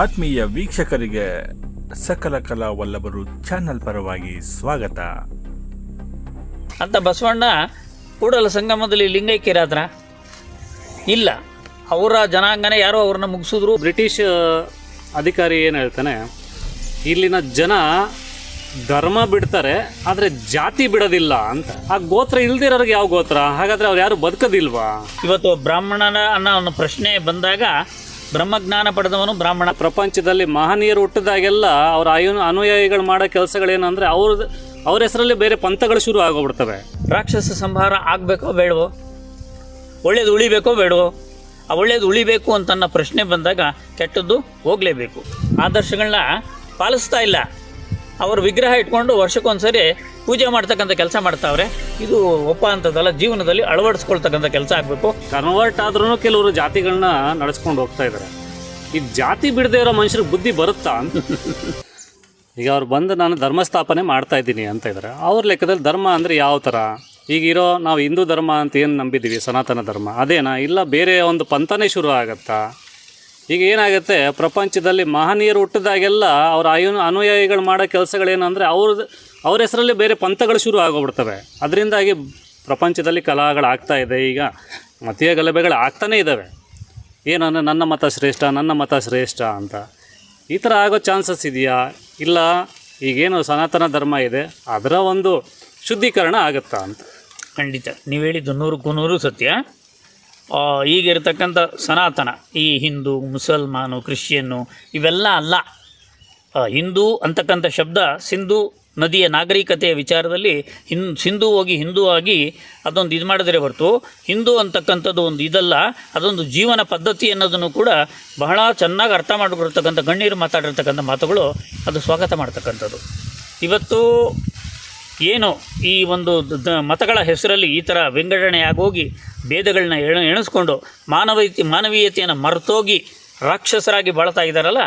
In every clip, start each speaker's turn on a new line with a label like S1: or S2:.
S1: ಆತ್ಮೀಯ ವೀಕ್ಷಕರಿಗೆ ಸಕಲ ಕಲಾ ವಲ್ಲಭರು ಚಾನಲ್ ಪರವಾಗಿ ಸ್ವಾಗತ.
S2: ಅಂತ ಬಸವಣ್ಣ ಕೂಡಲ ಸಂಗಮದಲ್ಲಿ ಲಿಂಗೈಕ್ಯರಾದ್ರ? ಇಲ್ಲ, ಅವರ ಜನಾಂಗನೇ ಯಾರೋ ಅವ್ರನ್ನ ಮುಗಿಸಿದ್ರು.
S3: ಬ್ರಿಟಿಷ್ ಅಧಿಕಾರಿ ಏನು ಹೇಳ್ತಾನೆ, ಇಲ್ಲಿನ ಜನ ಧರ್ಮ ಬಿಡ್ತಾರೆ, ಆದರೆ ಜಾತಿ ಬಿಡೋದಿಲ್ಲ ಅಂತ. ಆ ಗೋತ್ರ ಇಲ್ದಿರೋರಿಗೆ ಯಾವ ಗೋತ್ರ? ಹಾಗಾದ್ರೆ ಅವ್ರು ಯಾರು ಬದುಕೋದಿಲ್ವಾ?
S2: ಇವತ್ತು ಬ್ರಾಹ್ಮಣನ ಅನ್ನೋ ಒಂದು ಪ್ರಶ್ನೆ ಬಂದಾಗ ಬ್ರಹ್ಮಜ್ಞಾನ ಪಡೆದವನು ಬ್ರಾಹ್ಮಣ.
S3: ಪ್ರಪಂಚದಲ್ಲಿ ಮಹನೀಯರು ಹುಟ್ಟಿದಾಗೆಲ್ಲ ಅವರ ಅನು ಅನುಯಾಯಿಗಳು ಮಾಡೋ ಕೆಲಸಗಳೇನು ಅಂದರೆ ಅವ್ರ ಅವ್ರ ಹೆಸರಲ್ಲಿ ಬೇರೆ ಪಂಥಗಳು ಶುರು ಆಗೋಗ್ಬಿಡ್ತವೆ.
S2: ರಾಕ್ಷಸ ಸಂಹಾರ ಆಗಬೇಕೋ ಬೇಡವೋ? ಒಳ್ಳೇದು ಉಳಿಬೇಕೋ ಬೇಡವೋ? ಆ ಒಳ್ಳೇದು ಉಳಿಬೇಕು ಅಂತ ಅನ್ನೋ ಪ್ರಶ್ನೆ ಬಂದಾಗ ಕೆಟ್ಟದ್ದು ಹೋಗಲೇಬೇಕು. ಆದರ್ಶಗಳನ್ನ ಪಾಲಿಸ್ತಾ ಇಲ್ಲ. ಅವರು ವಿಗ್ರಹ ಇಟ್ಕೊಂಡು ವರ್ಷಕ್ಕೊಂದ್ಸರಿ ಪೂಜೆ ಮಾಡ್ತಕ್ಕಂಥ ಕೆಲಸ ಮಾಡ್ತಾವ್ರೆ. ಇದು ಒಪ್ಪ ಅಂತದಲ್ಲ, ಜೀವನದಲ್ಲಿ ಅಳವಡಿಸ್ಕೊಳ್ತಕ್ಕಂಥ ಕೆಲಸ ಆಗಬೇಕು.
S3: ಕನ್ವರ್ಟ್ ಆದ್ರೂ ಕೆಲವರು ಜಾತಿಗಳನ್ನ ನಡೆಸ್ಕೊಂಡು ಹೋಗ್ತಾ ಇದ್ದಾರೆ ಈ ಜಾತಿ ಬಿಡದೇ ಇರೋ ಮನುಷ್ಯರಿಗೆ ಬುದ್ಧಿ ಬರುತ್ತಾ? ಈಗ ಅವ್ರು ಬಂದು ನಾನು ಧರ್ಮಸ್ಥಾಪನೆ ಮಾಡ್ತಾ ಇದ್ದೀನಿ ಅಂತ ಇದ್ದಾರೆ ಅವ್ರ ಲೆಕ್ಕದಲ್ಲಿ ಧರ್ಮ ಅಂದರೆ ಯಾವ ಥರ ಈಗಿರೋ ನಾವು ಹಿಂದೂ ಧರ್ಮ ಅಂತ ಏನು ನಂಬಿದ್ದೀವಿ ಸನಾತನ ಧರ್ಮ. ಅದೇನಾ? ಇಲ್ಲ, ಬೇರೆ ಒಂದು ಪಂಥನೇ ಶುರು ಆಗತ್ತಾ? ಈಗ ಏನಾಗುತ್ತೆ, ಪ್ರಪಂಚದಲ್ಲಿ ಮಹನೀಯರು ಹುಟ್ಟಿದಾಗೆಲ್ಲ ಅವರ ಅಯು, ಅನುಯಾಯಿಗಳು ಮಾಡೋ ಕೆಲಸಗಳೇನಂದರೆ ಅವ್ರದ್ದು ಅವ್ರ ಹೆಸರಲ್ಲಿ ಬೇರೆ ಪಂಥಗಳು ಶುರು ಆಗೋಗ್ಬಿಡ್ತವೆ. ಅದರಿಂದಾಗಿ ಪ್ರಪಂಚದಲ್ಲಿ ಕಲಾಗಳಾಗ್ತಾ ಇದೆ ಈಗ. ಮತೀಯ ಗಲಭೆಗಳು ಆಗ್ತಾನೇ ಇದ್ದಾವೆ ಏನಂದರೆ ನನ್ನ ಮತ ಶ್ರೇಷ್ಠ, ನನ್ನ ಮತ ಶ್ರೇಷ್ಠ ಅಂತ. ಈ ಥರ ಆಗೋ ಚಾನ್ಸಸ್ ಇದೆಯಾ? ಇಲ್ಲ. ಈಗೇನು ಸನಾತನ ಧರ್ಮ ಇದೆ, ಅದರ ಒಂದು ಶುದ್ಧೀಕರಣ ಆಗುತ್ತಾ ಅಂತ.
S2: ಖಂಡಿತ. ನೀವು ಹೇಳಿದ್ದು ನೂರಕ್ಕೂ ನೂರು ಸತ್ಯ. ಈಗಿರ್ತಕ್ಕಂಥ ಸನಾತನ, ಈ ಹಿಂದೂ, ಮುಸಲ್ಮಾನು, ಕ್ರಿಶ್ಚಿಯನ್ನು, ಇವೆಲ್ಲ ಅಲ್ಲ. ಹಿಂದೂ ಅಂತಕ್ಕಂಥ ಶಬ್ದ ಸಿಂಧು ನದಿಯ ನಾಗರಿಕತೆಯ ವಿಚಾರದಲ್ಲಿ ಹಿನ್, ಸಿಂಧು ಹೋಗಿ ಹಿಂದೂ ಆಗಿ ಅದೊಂದು ಇದು ಮಾಡಿದರೆ ಹೊರತು, ಹಿಂದೂ ಅಂತಕ್ಕಂಥದ್ದು ಒಂದು ಇದಲ್ಲ, ಅದೊಂದು ಜೀವನ ಪದ್ಧತಿ ಅನ್ನೋದನ್ನು ಕೂಡ ಬಹಳ ಚೆನ್ನಾಗಿ ಅರ್ಥ ಮಾಡಿಕೊಡ್ತಕ್ಕಂಥ ಗಣ್ಯರು ಮಾತಾಡಿರ್ತಕ್ಕಂಥ ಮಾತುಗಳು ಅದು ಸ್ವಾಗತ ಮಾಡ್ತಕ್ಕಂಥದ್ದು. ಇವತ್ತು ಏನು ಈ ಒಂದು ಮತಗಳ ಹೆಸರಲ್ಲಿ ಈ ಥರ ವಿಂಗಡಣೆ ಆಗೋಗಿ ಭೇದಗಳನ್ನ ಎಣ, ಎಣಿಸ್ಕೊಂಡು ಮಾನವೀಯತೆ ಮಾನವೀಯತೆಯನ್ನು ಮರೆತೋಗಿ ರಾಕ್ಷಸರಾಗಿ ಬಾಳ್ತಾ ಇದ್ದಾರಲ್ಲ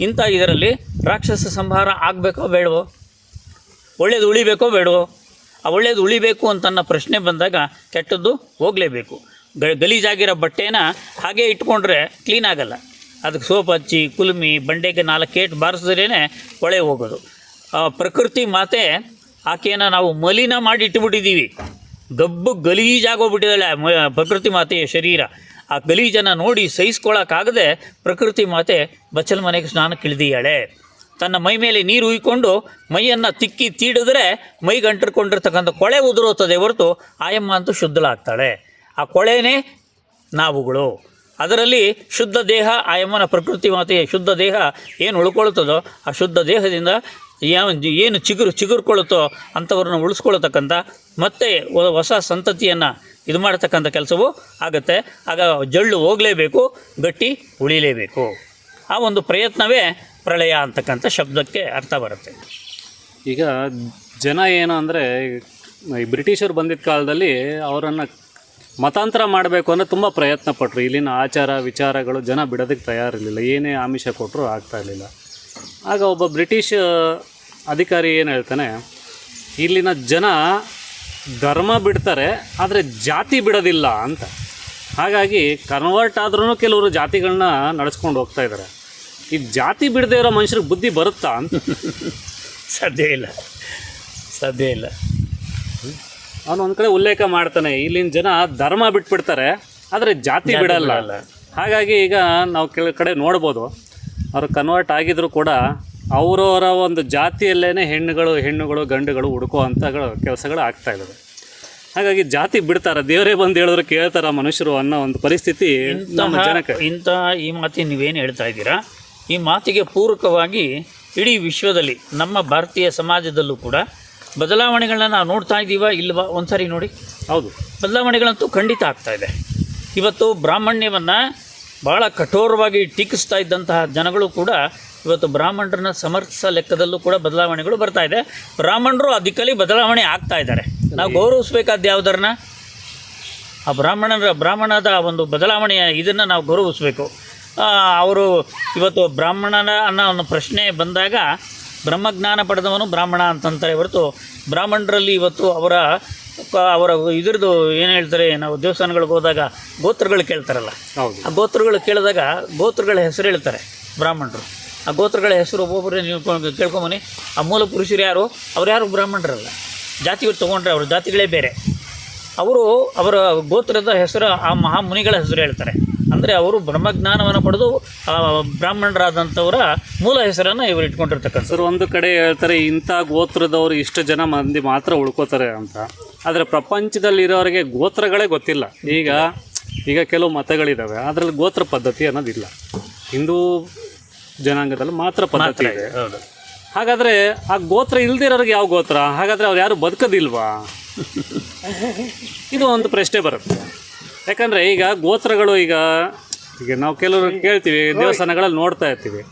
S2: ಇಂಥ ಇದರಲ್ಲಿ ರಾಕ್ಷಸ ಸಂಹಾರ ಆಗಬೇಕೋ ಬೇಡವೋ? ಒಳ್ಳೇದು ಉಳಿಬೇಕೋ ಬೇಡವೋ? ಆ ಒಳ್ಳೇದು ಉಳಿಬೇಕು ಅಂತ ನನ್ನ ಪ್ರಶ್ನೆ ಬಂದಾಗ ಕೆಟ್ಟದ್ದು ಹೋಗಲೇಬೇಕು. ಗ, ಗಲೀಜಾಗಿರೋ ಬಟ್ಟೆನ ಹಾಗೆ ಇಟ್ಕೊಂಡ್ರೆ ಕ್ಲೀನ್ ಆಗಲ್ಲ. ಅದಕ್ಕೆ ಸೋಪ್ ಹಚ್ಚಿ, ಕುಲುಮಿ, ಬಂಡೆಗೆ ನಾಲ್ಕು ಏಟು ಬಾರಿಸಿದ್ರೇ ಹೊಳೆ ಹೋಗೋದು. ಪ್ರಕೃತಿ ಮಾತೆ ಆಕೆಯನ್ನು ನಾವು ಮಲಿನ ಮಾಡಿ ಇಟ್ಟುಬಿಟ್ಟಿದ್ದೀವಿ ಗಬ್ಬು ಗಲೀಜಾಗೋಗ್ಬಿಟ್ಟಿದ್ದಾಳೆ ಮ- ಪ್ರಕೃತಿ ಮಾತೆಯ ಶರೀರ. ಆ ಗಲೀಜನ್ನು ನೋಡಿ ಸಹಿಸ್ಕೊಳ್ಳೋಕ್ಕಾಗದೆ ಪ್ರಕೃತಿ ಮಾತೆ ಬಚ್ಚಲ ಮನೆಗೆ ಸ್ನಾನಕ್ಕೆ ಇಳಿದಿಯಾಳೆ ತನ್ನ ಮೈ ಮೇಲೆ ನೀರು ಉಯ್ಕೊಂಡು ಮೈಯನ್ನು ತಿಕ್ಕಿ ತೀಡಿದ್ರೆ ಮೈಗೆ ಅಂಟಿಕೊಂಡಿರ್ತಕ್ಕಂಥ ಕೊಳೆ ಉದುರುತ್ತದೆ ಹೊರತು ಆಯಮ್ಮ ಅಂತೂ ಶುದ್ಧಳಾಗ್ತಾಳೆ. ಆ ಕೊಳೆನೇ ನಾವುಗಳು. ಅದರಲ್ಲಿ ಶುದ್ಧ ದೇಹ ಆಯಮ್ಮನ ಪ್ರಕೃತಿ ಮಾತೆಯ ಶುದ್ಧ ದೇಹ ಏನು ಉಳ್ಕೊಳ್ತದೋ ಆ ಶುದ್ಧ ದೇಹದಿಂದ ಯಾವ ಏನು ಚಿಗುರು ಚಿಗುರ್ಕೊಳ್ಳುತ್ತೋ ಅಂಥವ್ರನ್ನ ಉಳಿಸ್ಕೊಳ್ಳತಕ್ಕಂಥ ಮತ್ತೆ ಹೊಸ ಸಂತತಿಯನ್ನು ಇದು ಮಾಡ್ತಕ್ಕಂಥ ಕೆಲಸವು ಆಗುತ್ತೆ. ಆಗ ಜಳ್ಳು ಹೋಗಲೇಬೇಕು, ಗಟ್ಟಿ ಉಳಿಲೇಬೇಕು. ಆ ಒಂದು ಪ್ರಯತ್ನವೇ ಪ್ರಳಯ ಅಂತಕ್ಕಂಥ ಶಬ್ದಕ್ಕೆ ಅರ್ಥ ಬರುತ್ತೆ.
S3: ಈಗ ಜನ ಏನು ಅಂದರೆ, ಈ ಬ್ರಿಟಿಷರು ಬಂದಿದ್ದ ಕಾಲದಲ್ಲಿ ಅವರನ್ನು ಮತಾಂತರ ಮಾಡಬೇಕು ಅಂದರೆ ತುಂಬ ಪ್ರಯತ್ನ ಪಟ್ಟರು ಇಲ್ಲಿನ ಆಚಾರ ವಿಚಾರಗಳು ಜನ ಬಿಡೋದಕ್ಕೆ ತಯಾರಿರಲಿಲ್ಲ. ಏನೇ ಆಮಿಷ ಕೊಟ್ಟರು ಆಗ್ತಾ ಇರಲಿಲ್ಲ. ಆಗ ಒಬ್ಬ ಬ್ರಿಟಿಷ್ ಅಧಿಕಾರಿ ಏನು ಹೇಳ್ತಾನೆ ಇಲ್ಲಿನ ಜನ ಧರ್ಮ ಬಿಡ್ತಾರೆ ಆದರೆ ಜಾತಿ ಬಿಡೋದಿಲ್ಲ ಅಂತ. ಹಾಗಾಗಿ ಕನ್ವರ್ಟ್ ಆದ್ರೂ ಕೆಲವರು ಜಾತಿಗಳನ್ನ ನಡೆಸ್ಕೊಂಡು ಹೋಗ್ತಾ ಇದ್ದಾರೆ ಈ ಜಾತಿ ಬಿಡದೇ ಇರೋ ಮನುಷ್ಯರಿಗೆ ಬುದ್ಧಿ ಬರುತ್ತಾ ಅಂತ?
S2: ಸಾಧ್ಯ ಇಲ್ಲ. ಸಾಧ್ಯ ಇಲ್ಲ.
S3: ಅವನು ಒಂದು ಕಡೆ ಉಲ್ಲೇಖ ಮಾಡ್ತಾನೆ ಇಲ್ಲಿನ ಜನ ಧರ್ಮ ಬಿಟ್ಬಿಡ್ತಾರೆ ಆದರೆ ಜಾತಿ ಬಿಡಲ್ಲ. ಹಾಗಾಗಿ ಈಗ ನಾವು ಕೆಲ ಕಡೆ ನೋಡ್ಬೋದು ಅವರು ಕನ್ವರ್ಟ್ ಆಗಿದ್ರು ಕೂಡ ಅವರವರ ಒಂದು ಜಾತಿಯಲ್ಲೇ ಹೆಣ್ಣುಗಳು ಹೆಣ್ಣುಗಳು ಗಂಡುಗಳು ಹುಡುಕುವಂಥ ಕೆಲಸಗಳು ಆಗ್ತಾ ಇದ್ದಾವೆ ಹಾಗಾಗಿ ಜಾತಿ ಬಿಡ್ತಾರೆ ದೇವರೇ ಬಂದು ಹೇಳಿದ್ರು ಕೇಳ್ತಾರ ಮನುಷ್ಯರು ಅನ್ನೋ ಒಂದು ಪರಿಸ್ಥಿತಿ ನಮ್ಮ ಜನಕ್ಕೆ.
S2: ಇಂತಹ ಈ ಮಾತಿನ ನೀವೇನು ಹೇಳ್ತಾ ಇದ್ದೀರಾ? ಈ ಮಾತಿಗೆ ಪೂರಕವಾಗಿ ಇಡೀ ವಿಶ್ವದಲ್ಲಿ ನಮ್ಮ ಭಾರತೀಯ ಸಮಾಜದಲ್ಲೂ ಕೂಡ ಬದಲಾವಣೆಗಳನ್ನ ನಾವು ನೋಡ್ತಾ ಇದ್ದೀವ ಇಲ್ವಾ ಒಂದ್ಸರಿ ನೋಡಿ?
S3: ಹೌದು.
S2: ಬದಲಾವಣೆಗಳಂತೂ ಖಂಡಿತ ಆಗ್ತಾ ಇದೆ. ಇವತ್ತು ಬ್ರಾಹ್ಮಣ್ಯವನ್ನು ಭಾಳ ಕಠೋರವಾಗಿ ಟೀಕಿಸ್ತಾ ಇದ್ದಂತಹ ಜನಗಳು ಕೂಡ ಇವತ್ತು ಬ್ರಾಹ್ಮಣರನ್ನ ಸಮರ್ಥಿಸ ಲೆಕ್ಕದಲ್ಲೂ ಕೂಡ ಬದಲಾವಣೆಗಳು ಬರ್ತಾ ಇದೆ. ಬ್ರಾಹ್ಮಣರು ಅದಕ್ಕಲ್ಲಿ ದಿಕ್ಕಲ್ಲಿ ಬದಲಾವಣೆ ಆಗ್ತಾ ಇದ್ದಾರೆ. ನಾವು ಗೌರವಿಸ್ಬೇಕಾದ ಯಾವುದರನ್ನ ಆ ಬ್ರಾಹ್ಮಣರ, ಬ್ರಾಹ್ಮಣದ ಒಂದು ಬದಲಾವಣೆಯ ಇದನ್ನು ನಾವು ಗೌರವಿಸಬೇಕು. ಅವರು ಇವತ್ತು ಬ್ರಾಹ್ಮಣನ ಅನ್ನೋ ಒಂದು ಪ್ರಶ್ನೆ ಬಂದಾಗ ಬ್ರಹ್ಮಜ್ಞಾನ ಪಡೆದವನು ಬ್ರಾಹ್ಮಣ ಅಂತಂತಾರೆ ಹೊರತು ಬ್ರಾಹ್ಮಣರಲ್ಲಿ ಇವತ್ತು ಅವರ ಅವರ ಇದ್ರದ್ದು ಏನು ಹೇಳ್ತಾರೆ ನಾವು ದೇವಸ್ಥಾನಗಳಿಗೆ ಹೋದಾಗ ಗೋತ್ರಗಳು ಕೇಳ್ತಾರಲ್ಲ.
S3: ಹೌದು.
S2: ಆ ಗೋತ್ರಗಳು ಕೇಳಿದಾಗ ಗೋತ್ರಗಳ ಹೆಸರು ಹೇಳ್ತಾರೆ ಬ್ರಾಹ್ಮಣರು. ಆ ಗೋತ್ರಗಳ ಹೆಸರು ಒಬ್ಬೊಬ್ಬರೇ ನೀವು ಕೇಳ್ಕೊಂಬನಿ ಆ ಮೂಲ ಪುರುಷರು ಯಾರು? ಅವ್ರು ಯಾರು? ಬ್ರಾಹ್ಮಣರಲ್ಲ. ಜಾತಿಗಳು ತೊಗೊಂಡ್ರೆ ಅವ್ರ ಜಾತಿಗಳೇ ಬೇರೆ. ಅವರು ಅವರ ಗೋತ್ರದ ಹೆಸರು ಆ ಮಹಾಮುನಿಗಳ ಹೆಸರು ಹೇಳ್ತಾರೆ. ಅಂದರೆ ಅವರು ಬ್ರಹ್ಮಜ್ಞಾನವನ್ನು ಪಡೆದು ಬ್ರಾಹ್ಮಣರಾದಂಥವರ ಮೂಲ ಹೆಸರನ್ನು ಇವರು ಇಟ್ಕೊಂಡಿರ್ತಕ್ಕಂಥ
S3: ಸರ್ ಒಂದು ಕಡೆ ಹೇಳ್ತಾರೆ ಇಂಥ ಗೋತ್ರದವರು ಇಷ್ಟು ಜನ ಮಂದಿ ಮಾತ್ರ ಉಳ್ಕೋತಾರೆ ಅಂತ. ಆದರೆ ಪ್ರಪಂಚದಲ್ಲಿ ಇರೋರಿಗೆ ಗೋತ್ರಗಳೇ ಗೊತ್ತಿಲ್ಲ. ಈಗ ಈಗ ಕೆಲವು ಮತಗಳಿದ್ದಾವೆ ಅದರಲ್ಲಿ ಗೋತ್ರ ಪದ್ಧತಿ ಅನ್ನೋದಿಲ್ಲ. ಹಿಂದೂ ಜನಾಂಗದಲ್ಲಿ ಮಾತ್ರ ಪದ್ಧತಿ ಇದೆ ಹಾಗಾದರೆ ಆ ಗೋತ್ರ ಇಲ್ದಿರೋರಿಗೆ ಯಾವ ಗೋತ್ರ? ಹಾಗಾದರೆ ಅವ್ರು ಯಾರು ಬದುಕೋದಿಲ್ವಾ? ಇದು ಒಂದು ಪ್ರಶ್ನೆ ಬರುತ್ತೆ. ಯಾಕಂದರೆ ಈಗ ಗೋತ್ರಗಳು ಈಗ ಈಗ ನಾವು ಕೆಲವರು ಕೇಳ್ತೀವಿ ದೇವಸ್ಥಾನಗಳಲ್ಲಿ ನೋಡ್ತಾ ಇರ್ತೀವಿ.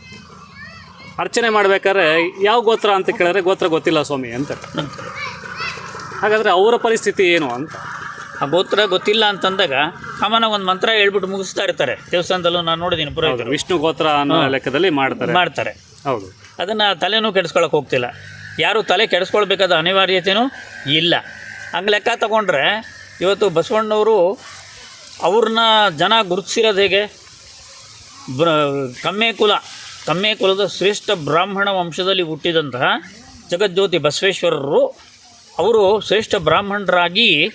S3: ಅರ್ಚನೆ ಮಾಡ್ಬೇಕಾದ್ರೆ ಯಾವ ಗೋತ್ರ ಅಂತ ಕೇಳಿದ್ರೆ ಗೋತ್ರ ಗೊತ್ತಿಲ್ಲ ಸ್ವಾಮಿ ಅಂತ. ಹಾಗಾದರೆ ಅವರ ಪರಿಸ್ಥಿತಿ ಏನು ಅಂತ?
S2: ಆ ಗೋತ್ರ ಗೊತ್ತಿಲ್ಲ ಅಂತಂದಾಗ ಕಾಮನ ಒಂದು ಮಂತ್ರ ಹೇಳ್ಬಿಟ್ಟು ಮುಗಿಸ್ತಾ ಇರ್ತಾರೆ. ದೇವಸ್ಥಾನದಲ್ಲೂ ನಾನು ನೋಡಿದ್ದೀನಿ ಪುರೋಹಿತರು.
S3: ವಿಷ್ಣು ಗೋತ್ರ ಅನ್ನೋ ಲೆಕ್ಕದಲ್ಲಿ ಮಾಡ್ತಾರೆ.
S2: ಮಾಡ್ತಾರೆ.
S3: ಹೌದು.
S2: ಅದನ್ನು ತಲೆನೂ ಕೆಡಿಸ್ಕೊಳಕ್ಕೆ ಹೋಗ್ತಿಲ್ಲ. ಯಾರು ತಲೆ ಕೆಡಿಸ್ಕೊಳ್ಬೇಕಾದ ಅನಿವಾರ್ಯತೆಯೂ ಇಲ್ಲ. ಹಂಗೆ ಲೆಕ್ಕ ತಗೊಂಡ್ರೆ ಇವತ್ತು ಬಸವಣ್ಣವರು ಅವ್ರನ್ನ ಜನ ಗುರುತಿಸಿರೋದು ಹೇಗೆ? ಬ್ರ ಕಮ್ಮೆ ಕುಲ ಕಮ್ಮೆ ಕುಲದ ಶ್ರೇಷ್ಠ ಬ್ರಾಹ್ಮಣ ವಂಶದಲ್ಲಿ ಹುಟ್ಟಿದಂತಹ ಜಗಜ್ಯೋತಿ ಬಸವೇಶ್ವರರು ಅವರು ಶ್ರೇಷ್ಠ ಬ್ರಾಹ್ಮಣರಾಗಿ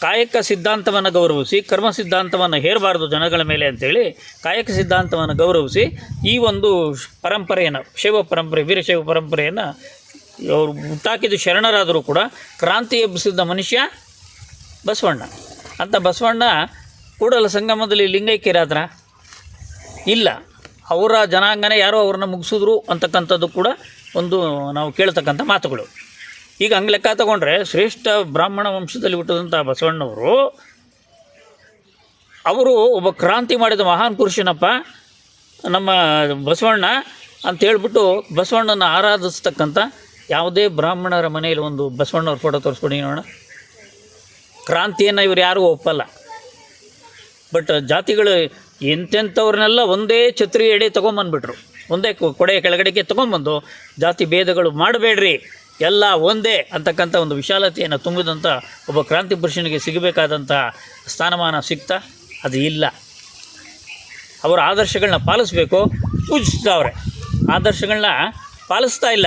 S2: ಕಾಯಕ ಸಿದ್ಧಾಂತವನ್ನು ಗೌರವಿಸಿ, ಕರ್ಮ ಸಿದ್ಧಾಂತವನ್ನು ಹೇರಬಾರದು ಜನಗಳ ಮೇಲೆ ಅಂತೇಳಿ ಕಾಯಕ ಸಿದ್ಧಾಂತವನ್ನು ಗೌರವಿಸಿ ಈ ಒಂದು ಪರಂಪರೆಯನ್ನು, ಶೈವ ಪರಂಪರೆ ವೀರಶೈವ ಪರಂಪರೆಯನ್ನು ಅವರು ಹುಟ್ಟಾಕಿದ ಶರಣರಾದರೂ ಕೂಡ ಕ್ರಾಂತಿ ಎಬ್ಬಿಸಿದ್ದ ಮನುಷ್ಯ ಬಸವಣ್ಣ. ಅಂತ ಬಸವಣ್ಣ ಕೂಡಲ ಸಂಗಮದಲ್ಲಿ ಲಿಂಗೈಕ್ಯರಾದ್ರ? ಇಲ್ಲ. ಅವರ ಜನಾಂಗನೇ ಯಾರೋ ಅವ್ರನ್ನ ಮುಗಿಸಿದ್ರು ಅಂತಕ್ಕಂಥದ್ದು ಕೂಡ ಒಂದು ನಾವು ಕೇಳ್ತಕ್ಕಂಥ ಮಾತುಗಳು. ಈಗ ಹಂಗೆ ಲೆಕ್ಕ ತಗೊಂಡ್ರೆ ಶ್ರೇಷ್ಠ ಬ್ರಾಹ್ಮಣ ವಂಶದಲ್ಲಿ ಹುಟ್ಟಿದಂಥ ಬಸವಣ್ಣವರು, ಅವರು ಒಬ್ಬ ಕ್ರಾಂತಿ ಮಾಡಿದ ಮಹಾನ್ ಪುರುಷನಪ್ಪ, ನಮ್ಮ ಬಸವಣ್ಣ ಅಂತ ಹೇಳ್ಬಿಟ್ಟು ಬಸವಣ್ಣನ ಆರಾಧಿಸ್ತಕ್ಕಂಥ ಯಾವುದೇ ಬ್ರಾಹ್ಮಣರ ಮನೆಯಲ್ಲಿ ಒಂದು ಬಸವಣ್ಣವ್ರ ಫೋಟೋ ತೋರಿಸ್ಕೊಡಿ ನೋಡೋಣ. ಕ್ರಾಂತಿಯನ್ನು ಇವರು ಯಾರೂ ಒಪ್ಪಲ್ಲ. ಬಟ್ ಜಾತಿಗಳು ಎಂತೆಂಥವ್ರನ್ನೆಲ್ಲ ಒಂದೇ ಛತ್ರಿ ಎಡೆ ತೊಗೊಂಬಂದ್ಬಿಟ್ರು. ಒಂದೇ ಕೊಡೆಯ ಕೆಳಗಡೆಗೆ ತೊಗೊಂಬಂದು ಜಾತಿ ಭೇದಗಳು ಮಾಡಬೇಡ್ರಿ. ಎಲ್ಲ ಒಂದೇ ಅಂತಕ್ಕಂಥ ಒಂದು ವಿಶಾಲತೆಯನ್ನು ತುಂಬಿದಂಥ ಒಬ್ಬ ಕ್ರಾಂತಿ ಪುರುಷನಿಗೆ ಸಿಗಬೇಕಾದಂಥ ಸ್ಥಾನಮಾನ ಸಿಗ್ತಾ ಅದು ಇಲ್ಲ. ಅವರ ಆದರ್ಶಗಳನ್ನ ಪಾಲಿಸಬೇಕು ಪೂಜಿಸ್ತಾವ್ರೆ ಆದರ್ಶಗಳನ್ನ ಪಾಲಿಸ್ತಾ ಇಲ್ಲ.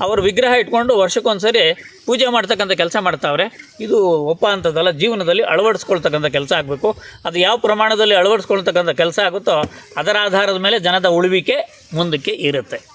S2: ಅವರು ವಿಗ್ರಹ ಇಟ್ಕೊಂಡು ವರ್ಷಕ್ಕೊಂದು ಸರಿ ಪೂಜೆ ಮಾಡ್ತಕ್ಕಂಥ ಕೆಲಸ ಮಾಡ್ತಾವ್ರೆ ಇದು ಒಪ್ಪ ಅಂಥದ್ದಲ್ಲ ಜೀವನದಲ್ಲಿ ಅಳವಡಿಸ್ಕೊಳ್ತಕ್ಕಂಥ ಕೆಲಸ ಆಗಬೇಕು. ಅದು ಯಾವ ಪ್ರಮಾಣದಲ್ಲಿ ಅಳವಡಿಸ್ಕೊಳ್ತಕ್ಕಂಥ ಕೆಲಸ ಆಗುತ್ತೋ ಅದರ ಆಧಾರದ ಮೇಲೆ ಜನದ ಉಳುವಿಕೆ ಮುಂದಕ್ಕೆ ಇರುತ್ತೆ.